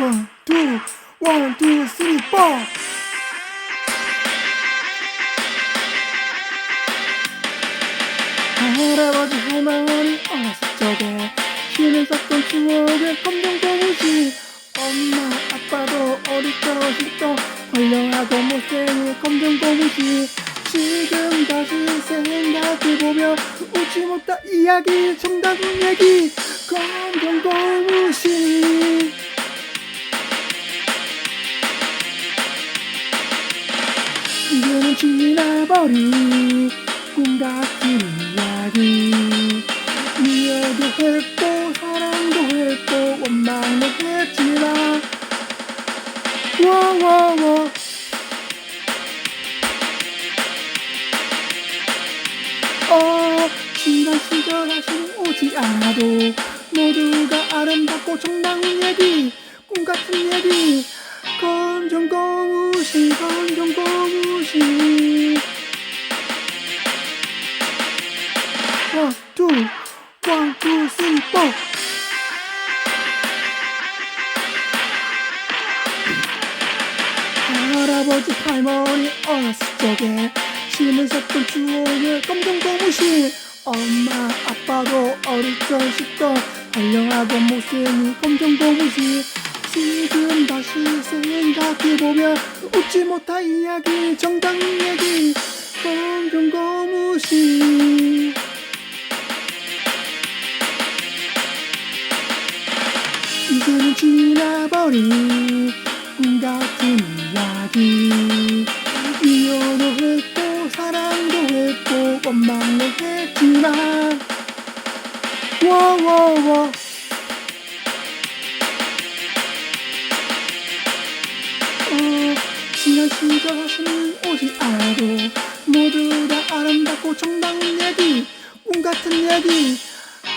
two, one, two, three, four. 할아버지 할머니 어렸을 적에 신을 썼던 추억의 검정 고무신 엄마 아빠도 어릴 적부터 헐렁하고 못생긴 검정 고무신 지금 다시 생각해보면 웃지 못한 이야기 정답 얘기 검정 고무신 이제는 지나버린 꿈 같은 이야기. 이해도 했고 사랑도 했고 원망도 했지만. 와와와. 어 지난 시절 다시 오지 않아도 모두가 아름답고 정당한 얘기 꿈 같은 얘기 검정 고무신 검정 고무신. One, two, three, four. 할아버지 할머니 어렸을 적에 신을 썼던 추억의 검정 고무신. 엄마 아빠도 어릴 적 씻던 헐렁하고 못생긴 검정 고무신. 지금 다시 생각해보면 웃지 못할 이야기 정당 얘기 검정 고무신. 이제는 지나버린 꿈 같은 이야기. 이혼도 했고 사랑도 했고 원망도 했지만 와와와 시절 다시는 오지 않아도 모두 다 아름답고 정당한 얘기 꿈 같은 얘기.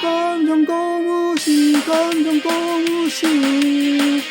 검정 고무신 검정 고무신